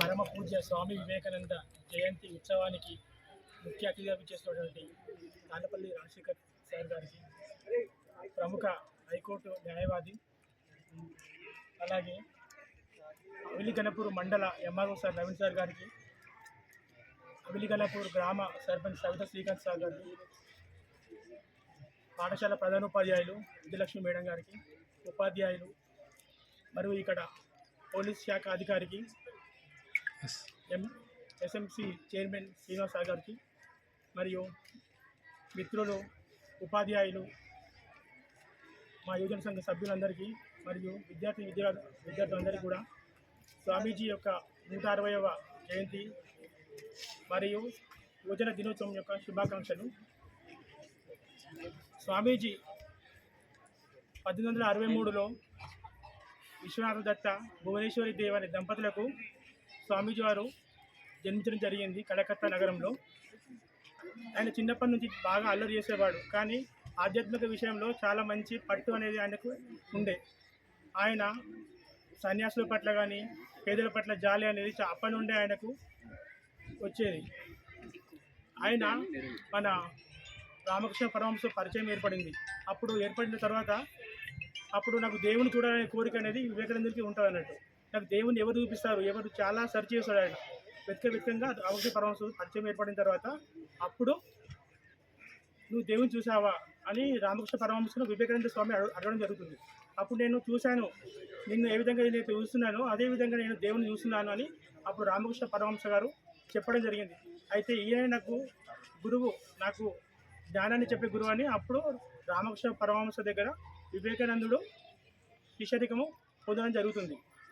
పరమ పూజ్య స్వామి వివేకానంద జయంతి ఉత్సవానికి ముఖ్య అతిథిగా విచ్చేసినటువంటి తాళ్ళపల్లి రాజశేఖర్ సార్ గారికి ప్రముఖ హైకోర్టు న్యాయవాది అలాగే అవిలిగనపూర్ మండల ఎంఆర్ఓ సార్ నవీన్ సార్ గారికి అవిలిగనపూర్ గ్రామ సర్పంచ్ సవిత శ్రీకాంత్ సార్ గారికి పాఠశాల ప్రధానోపాధ్యాయులు విద్యలక్ష్మి మేడం గారికి ఉపాధ్యాయులు మరియు ఇక్కడ పోలీస్ శాఖ అధికారికి ఎం ఎస్ఎంసి చైర్మన్ శ్రీనివాస్ గారికి మరియు మిత్రులు ఉపాధ్యాయులు మా యువజన సంఘ సభ్యులందరికీ మరియు విద్యార్థి విద్యా విద్యార్థులందరికీ కూడా స్వామీజీ యొక్క నూట అరవైవ జయంతి మరియు యువజన దినోత్సవం యొక్క శుభాకాంక్షలు. స్వామీజీ పద్దెనిమిది వందల అరవై మూడులో విశ్వనాథ దత్త భువనేశ్వరి దేవ్ అనే దంపతులకు స్వామీజీ వారు జన్మించడం జరిగింది కలకత్తా నగరంలో. ఆయన చిన్నప్పటి నుంచి బాగా అల్లరి చేసేవాడు. కానీ ఆధ్యాత్మిక విషయంలో చాలా మంచి పట్టు అనేది ఆయనకు ఉండే. ఆయన సన్యాసుల పట్ల కానీ పేదల పట్ల జాలి అనేది చా- అప్పటి నుండే ఆయనకు వచ్చేది. ఆయన మన రామకృష్ణ పరమహంస పరిచయం ఏర్పడింది. అప్పుడు ఏర్పడిన తర్వాత అప్పుడు నాకు దేవుని చూడాలనే కోరిక అనేది వివేకానందుడికి ఉంటుంది అన్నట్టు నాకు దేవుని ఎవరు చూపిస్తారు? ఎవరు చాలా సెర్చ్ చేస్తాడు ఆయన. వెతక వెతకంగా రామకృష్ణ పరమహంస పరిచయం ఏర్పడిన తర్వాత అప్పుడు నువ్వు దేవుని చూసావా అని రామకృష్ణ పరమహంసను వివేకానంద స్వామి అడగడం జరుగుతుంది. అప్పుడు నేను చూశాను. నిన్ను ఏ విధంగా నేను చూస్తున్నానో అదే విధంగా నేను దేవుని చూస్తున్నాను అని అప్పుడు రామకృష్ణ పరమహంస గారు చెప్పడం జరిగింది. అయితే ఈయన నాకు గురువు నాకు జ్ఞానాన్ని చెప్పే గురువు అని అప్పుడు రామకృష్ణ పరమహంస దగ్గర వివేకానందుడు శిష్యరికము పొందడం జరుగుతుంది.